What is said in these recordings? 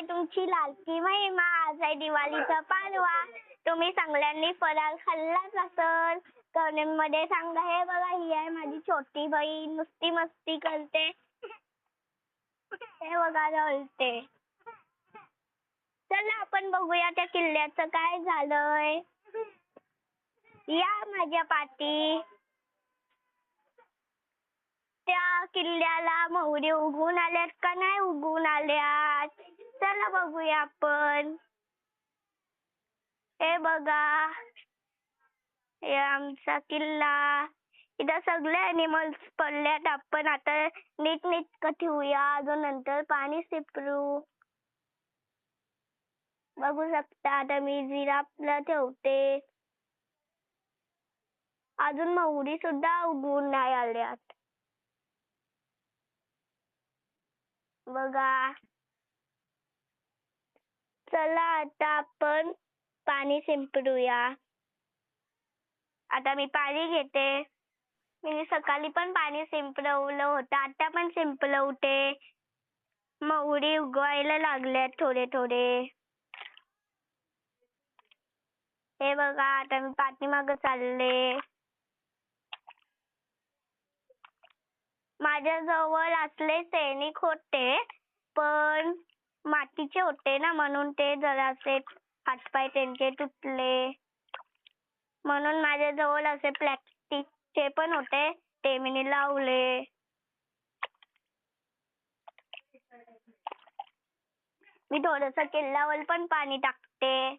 आहे तुमची लाडकी महिमा आज आहे दिवाळीचा पाडवा. तुम्ही सगळ्यांनी फराळ खाल्लाच असल. कमेंटमध्ये सांगा हे बघा ही आहे माझी छोटी बहीण. नुसती मस्ती करते. हे बघा रडते. चला आपण बघूया त्या किल्ल्याचं काय झालंय. या माझ्या पाठी त्या किल्ल्याला मोहरी उगवून आल्यात का नाही उगवून आल्यात? चला बघूया आपण. हे बघा. हे आमचा किल्ला. इथं सगळे अॅनिमल्स पडल्यात. आपण आता नीट नीटकं ठेवूया. अजून नंतर पाणी शिपरू. बघू शकता आता मी जिराफला ठेवते. अजून मोहरी सुद्धा उगवून नाही आल्यात. बघा. चला आता आपण पाणी शिंपडूया. आता मी पाणी घेते. मी सकाळी पण पाणी शिंपडवलं होतं. आता पण शिंपडवते. मोहरी उगवायला लागल्यात थोडे थोडे. हे बघा आता मी पाठीमागं चालले. माझ्याजवळ असले सैनिक होते पण मातीचे होते ना म्हणून ते जरासे हातपाय त्यांचे तुटले. म्हणून माझ्याजवळ असे प्लॅस्टिकचे पण होते ते मी लावले. मी थोडस किल्ल्यावर पण पाणी टाकते.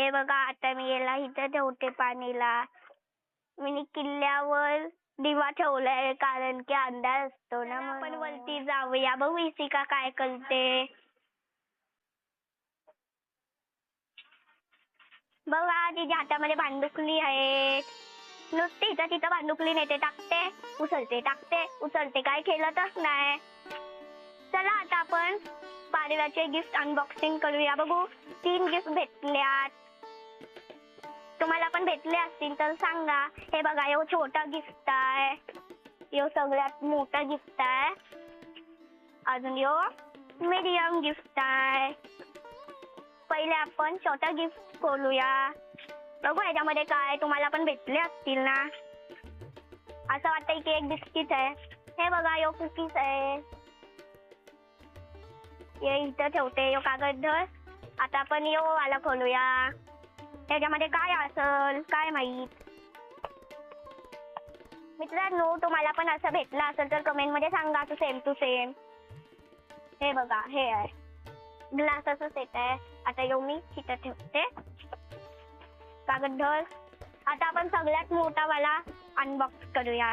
हे बघा आता मी याला इथं ठेवते पाणीला. मी किल्ल्यावर दिवा ठेवलाय कारण की अंधार असतो ना आपण वरती जाऊया. बघू इशिका काय करते. बघा तिच्या हातामध्ये भांडुकली आहे. नुसती इथं तिथं भांडुकली नेते टाकते उचलते टाकते उचलते. काय खेळतच नाही. चला आता आपण पाडव्याचे गिफ्ट अनबॉक्सिंग करूया. बघू तीन गिफ्ट भेटल्यात. तुम्हाला पण भेटले असतील तर सांगा. हे बघा यो छोटा गिफ्ट आहे. यो सगळ्यात मोठा गिफ्ट आहे. अजून यो मीडियम गिफ्ट आहे. पहिले आपण छोटा गिफ्ट खोलूया. बघू ह्याच्यामध्ये काय तुम्हाला पण भेटले असतील ना. असं वाटतंय की एक बिस्किट आहे. हे बघा यो कुकीज आहे. ये इथं ठेवते यो कागद धर आता आपण यो वाला खोलूया. त्याच्यामध्ये काय असल? काय माहीत? मित्रांनो तुम्हाला पण असं भेटलं असेल तर कमेंटमध्ये सांगा असं सेम टू सेम हे बघा हे आहे. ग्लासाचं सेट आहे. आता येऊ मी तिथं ठेवते. कागद ढोल आता आपण सगळ्यात मोठा वाला अनबॉक्स करूया.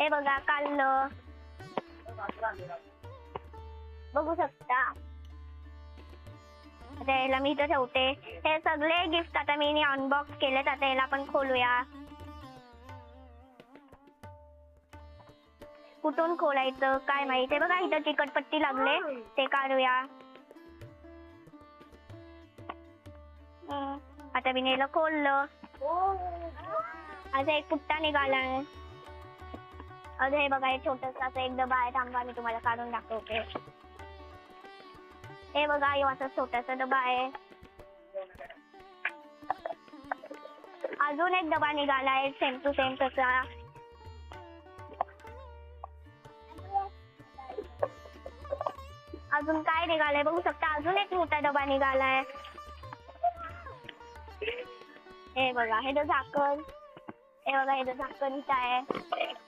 हे बघा काल बघू शकता. आता याला मी इथं ठेवते. हे सगळे गिफ्ट आता मी अनबॉक्स केलेत. आता याला आपण खोलूया. कुठून खोलायचं काय माहीत? आहे बघा इथं चिकटपट्टी लागले. ते काढूया. आता मी याला खोललं. आता एक पुट्टा निघाला. अरे हे बघा हे छोटस असं एक डबा आहे थांबा मी तुम्हाला काढून दाखवते. हे बघा हे छोटासा डबा आहे अजून एक डबा निघालाय सेम टू सेम तसा अजून काय निघालंय बघू शकता अजून एक मोठा डबा निघालाय हे बघा हे झाकण हे बघा हे झाकण इथं आहे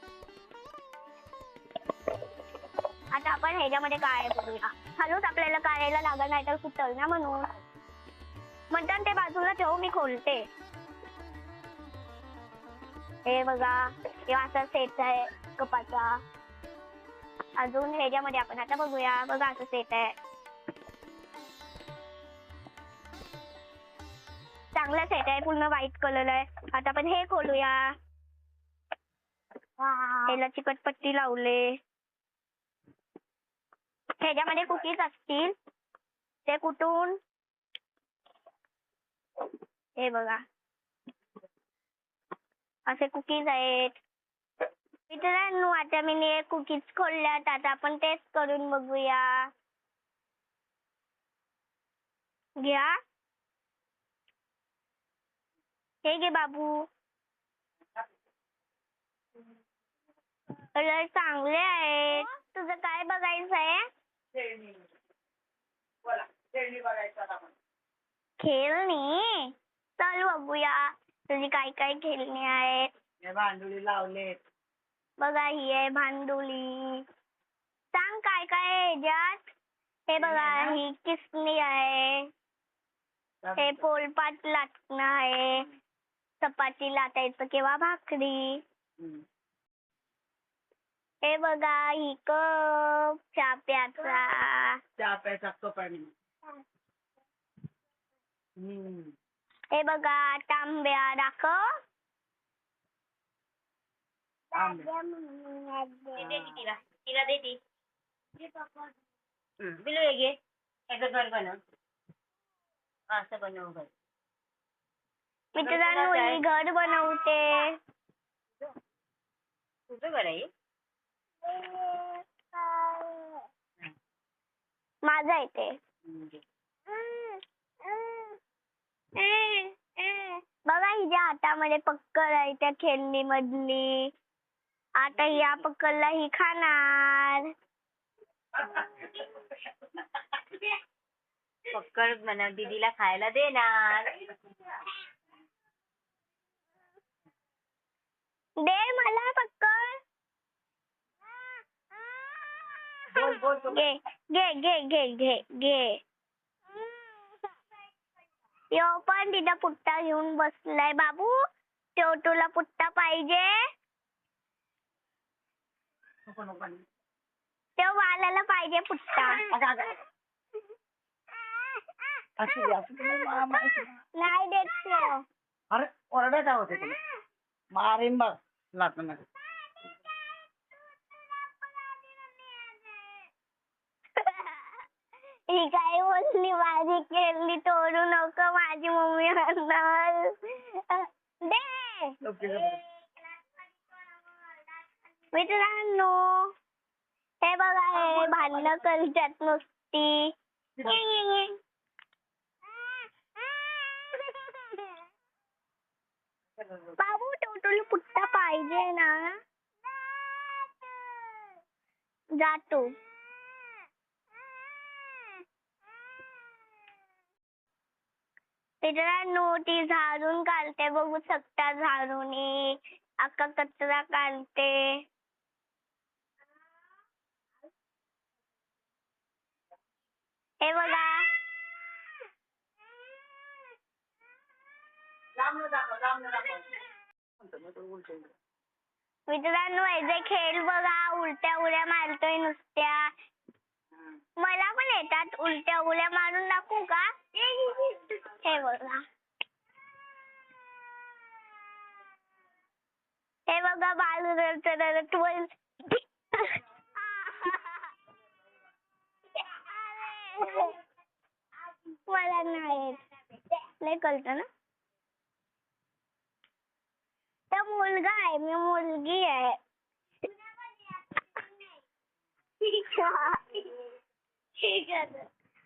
आता आपण ह्याच्यामध्ये काय बघूया. हलूच आपल्याला काढायला लागत नाही तर सुटल ना म्हणून. म्हणतात ते बाजूला ठेवू मी खोलते. हे बघा हे असा सेट आहे कपाचा. अजून ह्याच्यामध्ये आपण आता बघूया. बघा असं सेट आहे. चांगला सेट आहे पूर्ण व्हाईट कलर आहे. आता आपण हे खोलूया. ह्याला चिकटपट्टी लावले. ह्याच्यामध्ये कुकीज असतील. ते कुठून? हे बघा. असे कुकीज आहेत. मित्रांनो आता मी कुकीज खोलल्यात. आता आपण टेस्ट करून बघूया. घ्या. हे घे बाबू. तर चांगले आहेत. तुझं काय बघायचं आहे खेळणी. बोला खेळणी बघायचं खेळणी? चल बघूया. तुझी काय काय खेळणी आहेत? हे भांडुळी लावलेत. बघा ही आहे भांडुली. सांग काय काय आहे ह्याच्यात? हे बघा ही किसनी आहे. हे पोलपाट लाटणं आहे. चपाती लाटायचं किंवा भाकरी. हम्म. हे बघा ही कप चहा प्याचा चहा प्यायचा कप आणि हम्म. हे बघा तांब्या दाखव आंबे. तिला तिला दे ती बिलू हे घे याचं घर बनव असं बनव घर मित्रांनो ही घर बनवते तुझं घर आहे माझं आहे ते हम्म, घे. बघा हिच्या हातामध्ये पक्कल आहे त्या खेळणी मधली. आता या पक्कलला ही खाणार. पक्कड म्हणा दीदीला खायला देणार. दे मला पक्कल. बोल बोल तू. घे घे घे घे घे घे यो पण तिथं पुट्टा घेऊन बसलाय बाबू तो तुला पुट्टा पाहिजे नको, नको. तो वाल्याला पाहिजे पुट्टा अगं, अगं. असू दे, असू दे. मा- मा- नाही देत तो अरे ओरडायचा होते तुला मारीन बघ लाटून ही काय बोलली? माझी केली तोडू नको माझी मम्मी म्हणणार दे! मित्रांनो हे बघा हे भांडणं करतात नुसती. बाबू टोटली पुट्टा पाहिजे ना. जातो मित्रांनो ती झाडून काढते बघू शकता झाडून अख्खा कचरा काढते. हे बघा. मित्रांनो याचे खेळ बघा उलट्या उड्या मारतोय नुसत्या. मला पण येतात उलट्या उड्या मारून दाखवू का? हे बघा हे बघा बाल. रडत मला नाही लय कळतं ना? तो मुलगा आहे मी मुलगी आहे.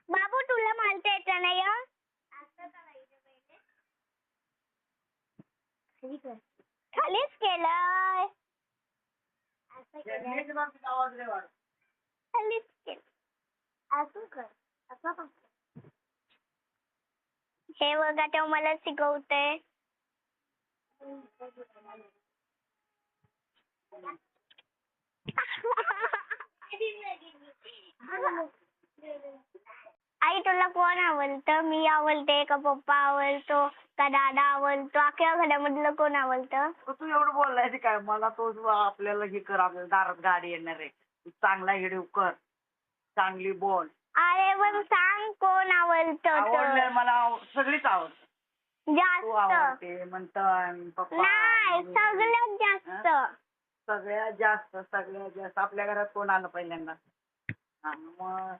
बाबू तुला मारता येत नाही खालीच केलंय. खालीच केलं असं कर. असं बघ. हे बघा तो मला शिकवते आई तुला कोण आवडतं? मी आवडते का पप्पा आवडतो? का दादा आवडतो? अख्ख्या घरामधलं कोण आवडतं? तू एवढं बोललाय ते काय? मला तो आपल्याला हे कर आपल्याला दारात गाडी येणार आहे. तू चांगला हिडीव कर. चांगली बोल. अरे पण सांग कोण आवडतं तर. मला आव- सगळीच तू जास्त. आवडते पप्पा नाही मम्मी. सगळ्यात जास्त. सगळ्यात जास्त सगळ्यात जास्त. आपल्या घरात कोण आलं पहिल्यांदा? हा, मग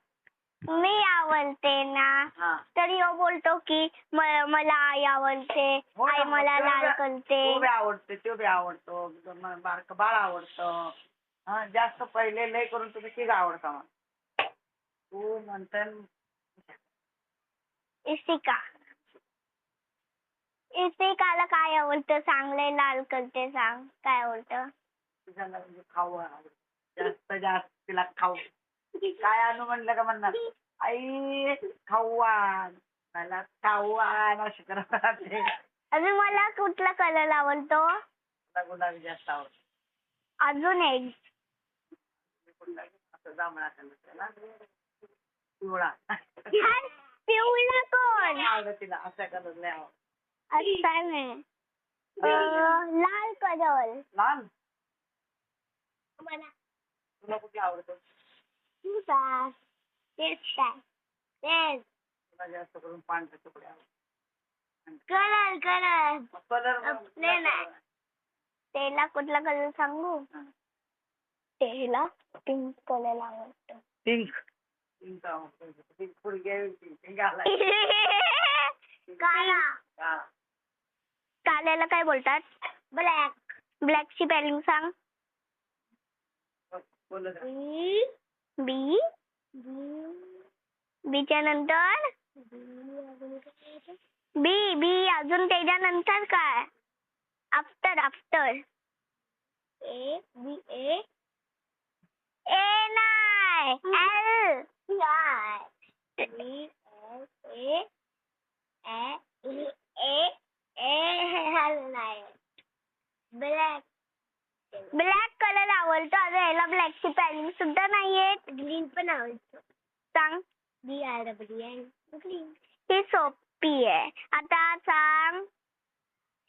मी आवडते ना. हा. तर ह्यो बोलतो की मला आई आवडते. हो ना, आई मला तो लाल बी- करते. तो बी आवडते तो बी आवडतो. म- बारकं बाळ आवडतं. हा जास्त पहिले लय करून तुम्ही तीच आवडता मला. तू म्हणते इशिकाला काय आवडतं? सांग लय लाल करते सांग. काय आवडतं? तुझ्या खाऊ आवडतं. जास्त जास्त तिला खाऊ. काय आणू म्हणलं का म्हणणार? आई खाऊ आण मला खाऊ आण अशी करत राहते अजून मला कुठला कलर आवडतो? मला गुलाबी जास्त आवडतो. अजून एक. गुलाबी असं जांभळा कलर त्याला पिवळा. कोण? आवडत तिला अशा कलर लय आवडत. नाही. अं, लाल कलर लाल? तुला कुठला आवडतो? तुझा तेच काय तेच तुला जास्त करून पांढरे तुकडे आवडतात. कलर कलर आपले नाही. त्याला कुठला कलर सांगू? त्याला पिंक कलर आवडतो. पिंक आवडतो. काला. काल्याला काय बोलतात? ब्लॅक ब्लॅकची स्पेलिंग सांग. बोलत राहा. बी बीच्या नंतर? बी बी अजून त्याच्यानंतर काय? आफ्टर आफ्टर ए बी ए ए नाही एल बी एल ए ए ए नाही ब्लॅक ब्लॅक कलर आवडतो. अगं याला ब्लॅकची पॅलिंग सुद्धा नाहीये. ग्रीन पण आवडतो. सांग. B I W N green ही सोपी आहे. आता सांग.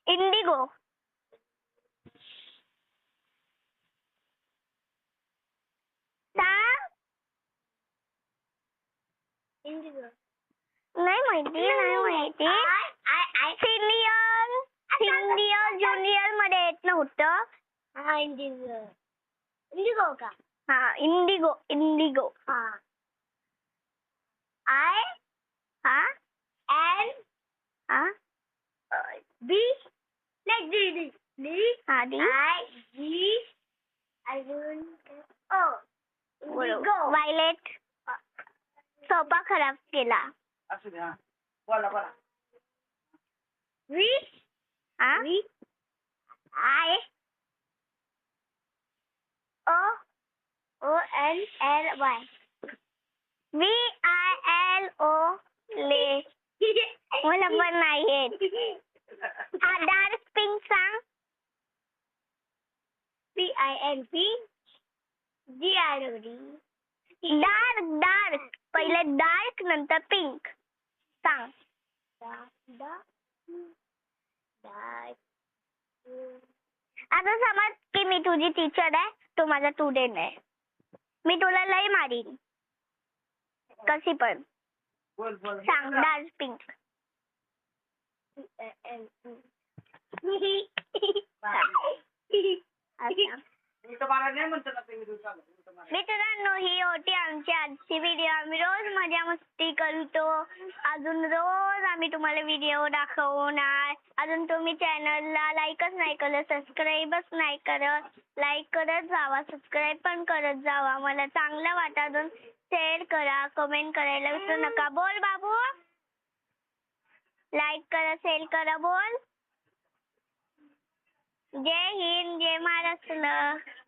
इंडिगो सांग. इंडिगो नाही माहिती नाही माहिती. सिनियर सिनियर ज्युनियरमध्ये येत नव्हतं. हा इंडिगो इंडिगो का हा इंडिगो इंडिगो हा आय हा एल हा बी नाही डी डी डी हा डी आय जी अजून ओ वायलेट सोपा खराब केला असू हा बोला बोला हा I O O L Y. V I I L O ले मला पण नाही येत आधार डार्क पिंक सांग P I N P G R O D dark dark पहिले डार्क नंतर पिंक सांग आता समज की मी तुझी टीचर आहे तू माझा स्टुडंट आहे. मी तुला लय मारीन. कशी पण. सांग डार्क पिंक. मी मित्रांनो ही होती आमची आजची व्हिडिओ आम्ही रोज मजा मस्ती करतो अजून रोज आम्ही तुम्हाला व्हिडिओ दाखवणार. अजून तुम्ही चॅनलला लाईकच नाही करत सबस्क्राईबच नाही करत. लाईक करत जावा सबस्क्राईब पण करत जावा. मला चांगलं वाटतं अजून शेअर करा कमेंट करायला विसरू नका. बोल बाबू. लाईक करा शेअर करा बोल. जय हिंद जय महाराष्ट्र.